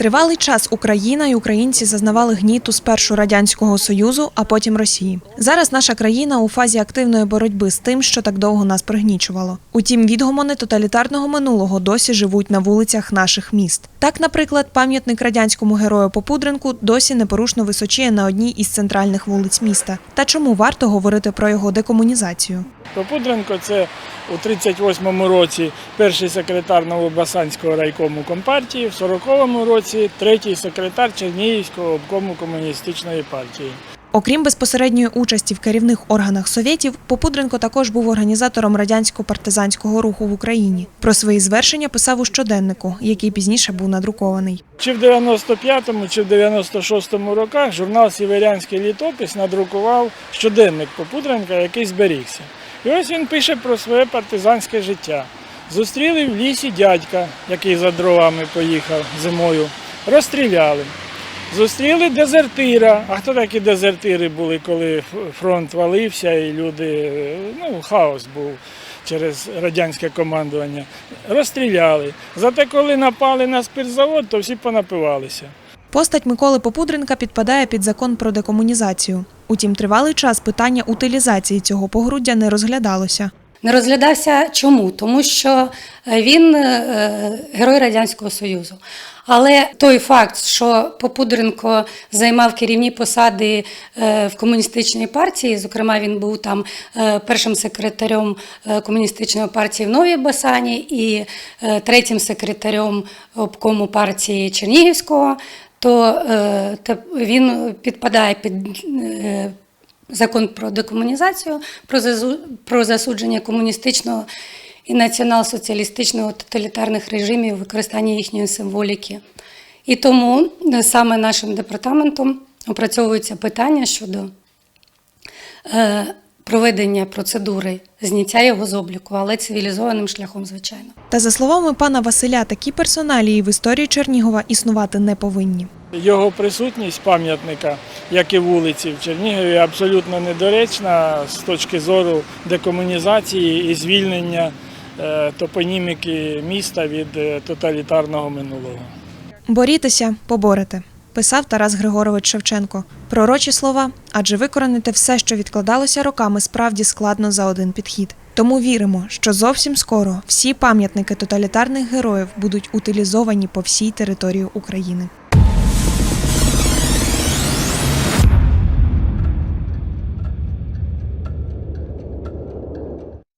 Тривалий час Україна і українці зазнавали гніту спершу радянського союзу, а потім Росії. Зараз наша країна у фазі активної боротьби з тим, що так довго нас пригнічувало. Утім, відгомони тоталітарного минулого досі живуть на вулицях наших міст. Так, наприклад, пам'ятник радянському герою Попудренку досі непорушно височіє на одній із центральних вулиць міста. Та чому варто говорити про його декомунізацію? Попудренко це у 38-му році перший секретар Новобасанського райкому компартії, в 40-му році третій секретар Чернігівського обкому комуністичної партії. Окрім безпосередньої участі в керівних органах совєтів, Попудренко також був організатором радянсько-партизанського руху в Україні. Про свої звершення писав у щоденнику, який пізніше був надрукований. Чи в 95-му, чи в 96-му роках журнал Сіверянський літопис надрукував щоденник Попудренка, який зберігся. І ось він пише про своє партизанське життя. Зустріли в лісі дядька, який за дровами поїхав зимою, розстріляли. Зустріли дезертира. А хто такі дезертири були, коли фронт валився і люди, ну, хаос був через радянське командування. Розстріляли. Зате коли напали на спиртзавод, то всі понапивалися. Постать Миколи Попудренка підпадає під закон про декомунізацію. Утім, тривалий час питання утилізації цього погруддя не розглядалося. Не розглядався чому? Тому що е, він е, герой Радянського Союзу. Але той факт, що Попудренко займав керівні посади е, в комуністичній партії, зокрема, він був там першим секретарем комуністичної партії в Новій Басані і третім секретарем обкому партії Чернігівського, то він підпадає під закон про декомунізацію, про, засудження комуністичного і націонал-соціалістичного тоталітарних режимів, використання їхньої символіки. І тому е, саме нашим департаментом опрацьовується питання щодо е, проведення процедури зняття його з обліку, але цивілізованим шляхом, звичайно. Та за словами пана Василя, такі персоналії в історії Чернігова існувати не повинні. Його присутність пам'ятника, як і вулиці в Чернігові, абсолютно недоречна з точки зору декомунізації і звільнення е, топоніміки міста від е, тоталітарного минулого. Борітеся, поборете. Писав Тарас Григорович Шевченко. Пророчі слова, адже викоронити все, що відкладалося роками, справді складно за один підхід. Тому віримо, що зовсім скоро всі пам'ятники тоталітарних героїв будуть утилізовані по всій території України.